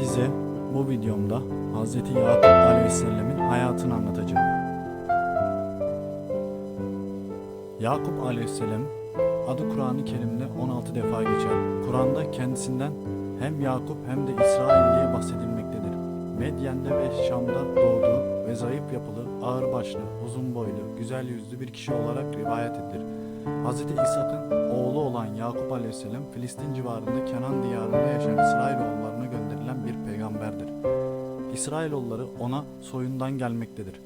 Size bu videomda Hz. Yakup Aleyhisselam'ın hayatını anlatacağım. Yakup Aleyhisselam adı Kur'an-ı Kerim'de 16 defa geçer. Kur'an'da kendisinden hem Yakup hem de İsrail diye bahsedilmektedir. Medyen'de ve Şam'da doğduğu ve zayıf yapılı, ağır başlı, uzun boylu, güzel yüzlü bir kişi olarak rivayet edilir. Hz. İshak'ın oğlu olan Yakup Aleyhisselam Filistin civarında Kenan diyarında yaşayan peygamberdir. İsrailoğulları ona soyundan gelmektedir.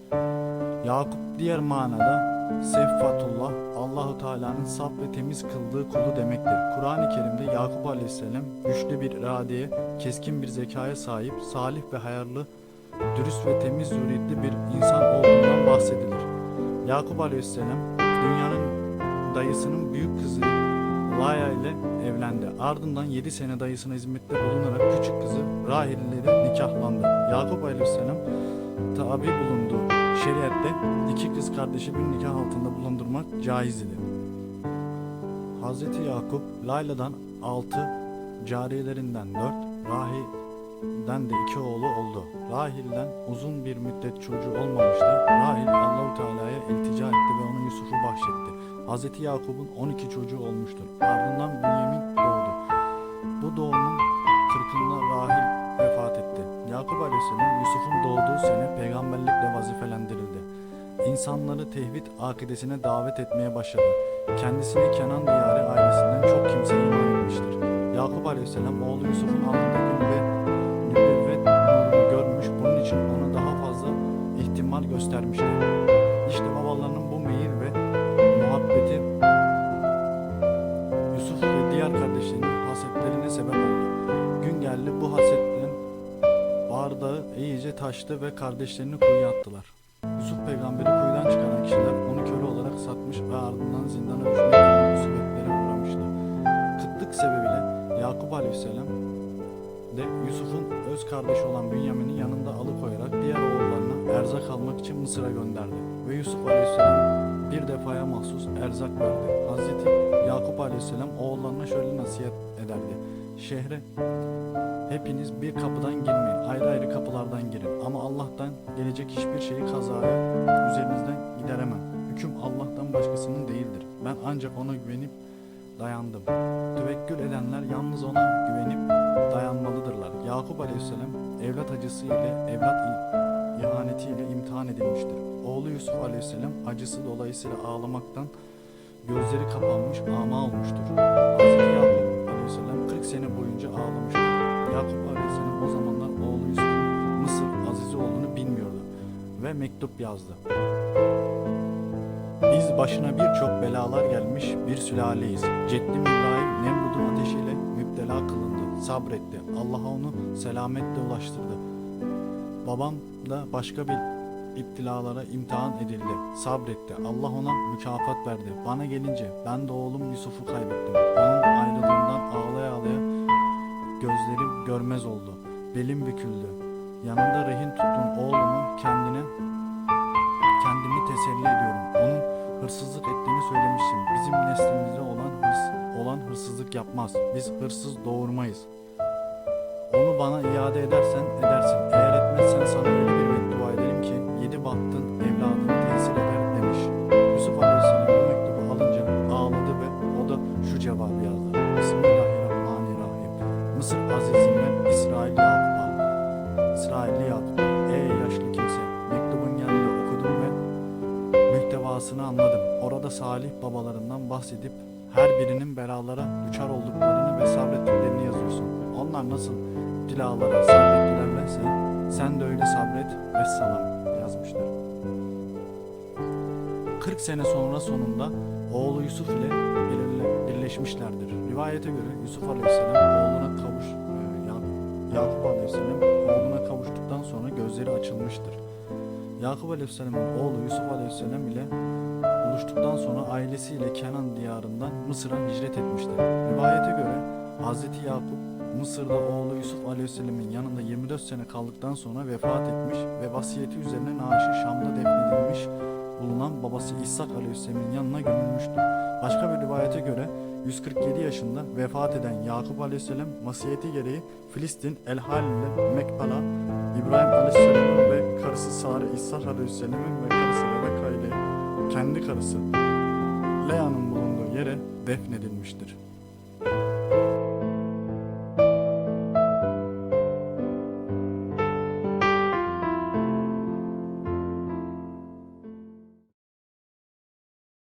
Yakup diğer manada Seffatullah, Allahu Teala'nın saf ve temiz kıldığı kulu demektir. Kur'an-ı Kerim'de Yakup Aleyhisselam güçlü bir iradeye, keskin bir zekaya sahip, salih ve hayırlı, dürüst ve temiz zürriyetli bir insan olduğundan bahsedilir. Yakup Aleyhisselam dünyanın dayısının büyük kızı Laya ile evlendi. Ardından 7 sene dayısına hizmette bulunarak küçük kızı Rahil ile de nikahlandı. Yakup Aleyhisselam tabi bulunduğu şeriatte iki kız kardeşi bir nikah altında bulundurmak caiz idi. Hz. Yakup Layla'dan 6, cariyelerinden 4, Rahil'den de iki oğlu oldu. Rahil'den uzun bir müddet çocuğu olmamıştı. Rahil Allahu Teala'ya iltica etti ve ona Yusuf'u bahşetti. Hz. Yakup'un 12 çocuğu olmuştur. Ardından Bünyamin doğdu. Bu doğumun kırkında Rahil vefat etti. Yakup Aleyhisselam Yusuf'un doğduğu sene peygamberlikle vazifelendirildi. İnsanları tevhid akidesine davet etmeye başladı. Kendisine Kenan diyarı ailesinden çok kimse iman etmiştir. Yakup Aleyhisselam oğlu Yusuf'un alnında gün ve ihtimal göstermiştir. İşte babalarının bu meyil ve muhabbeti Yusuf ve diğer kardeşlerinin hasetlerine sebep oldu. Gün geldi bu hasetten bardağı iyice taştı ve kardeşlerini kuyuya attılar. Yusuf peygamberi kuyudan çıkaran kişiler onu köle olarak satmış ve ardından zindana düşmek gibi almak için Mısır'a gönderdi. Ve Yusuf Aleyhisselam bir defaya mahsus erzak verdi. Hazreti Yakup Aleyhisselam oğullarına şöyle nasihat ederdi. Şehre hepiniz bir kapıdan girmeyin, ayrı ayrı kapılardan girin. Ama Allah'tan gelecek hiçbir şeyi kazaya üzerinizden gideremem. Hüküm Allah'tan başkasının değildir. Ben ancak ona güvenip dayandım. Tevekkül edenler yalnız ona güvenip dayanmalıdırlar. Yakup Aleyhisselam evlat acısı ile evlat ihanetiyle imtihan edilmiştir. Oğlu Yusuf Aleyhisselam acısı dolayısıyla ağlamaktan gözleri kapanmış ama olmuştur. Hazreti Yakup Aleyhisselam 40 sene boyunca ağlamıştır. Yakup Aleyhisselam o zamanlar oğlu Yusuf'un Mısır azizi olduğunu bilmiyordu ve mektup yazdı. Biz başına birçok belalar gelmiş bir sülaleyiz. Ceddim İbrahim Nemrud'un ateşiyle müptela kılındı. Sabretti. Allah onu selametle ulaştırdı. Babam da başka bir iptilalara imtihan edildi. Sabretti. Allah ona mükafat verdi. Bana gelince ben de oğlum Yusuf'u kaybettim. Onun ayrılığından ağlaya ağlaya gözlerim görmez oldu. Belim büküldü. Yanında rehin tuttuğum oğlumu kendine kendimi teselli ediyorum. Onun hırsızlık ettiğini söylemiştim. Bizim neslimizde olan hırs, olan hırsızlık yapmaz. Biz hırsız doğurmayız. Onu bana iade edersen edersin. Eğer etmezsen sana öyle bir beddua ederim ki yedi bahtın evladını tesir eder demiş. Yusuf Aleyhisselam bu mektubu alınca ağladı ve o da şu cevabı yazdı. Bismillahirrahmanirrahim. Mısır azizinden İsrail Yakup'a. İsrailli Yakup'a. Ey yaşlı kimse. Mektubun yanında okudum ve mühtevasını anladım. Orada salih babalarından bahsedip her birinin belalara düçar olduklarını ve sabrettiklerini yazıyorsun. Onlar nasıl dilalara sabrettilerse sen de öyle sabret ve salam yazmışlar. 40 sene sonra sonunda oğlu Yusuf ile birleşmişlerdir. Rivayete göre Yusuf Aleyhisselam oğluna kavuş e, Ya- Yakup Aleyhisselam oğluna kavuştuktan sonra gözleri açılmıştır. Yakup Aleyhisselam'ın oğlu Yusuf Aleyhisselam ile buluştuktan sonra ailesiyle Kenan diyarından Mısır'a hicret etmiştir. Rivayete göre Hz. Yakup Mısır'da oğlu Yusuf Aleyhisselam'ın yanında 24 sene kaldıktan sonra vefat etmiş ve vasiyeti üzerine naaşı Şam'da defnedilmiş bulunan babası İshak Aleyhisselam'ın yanına gömülmüştür. Başka bir rivayete göre 147 yaşında vefat eden Yakup Aleyhisselam vasiyeti gereği Filistin El Halil ile Mekpala, İbrahim Aleyhisselam'ın ve karısı Sare İshak Aleyhisselam'ın ve karısı Rebeka ile kendi karısı Lea'nın bulunduğu yere defnedilmiştir.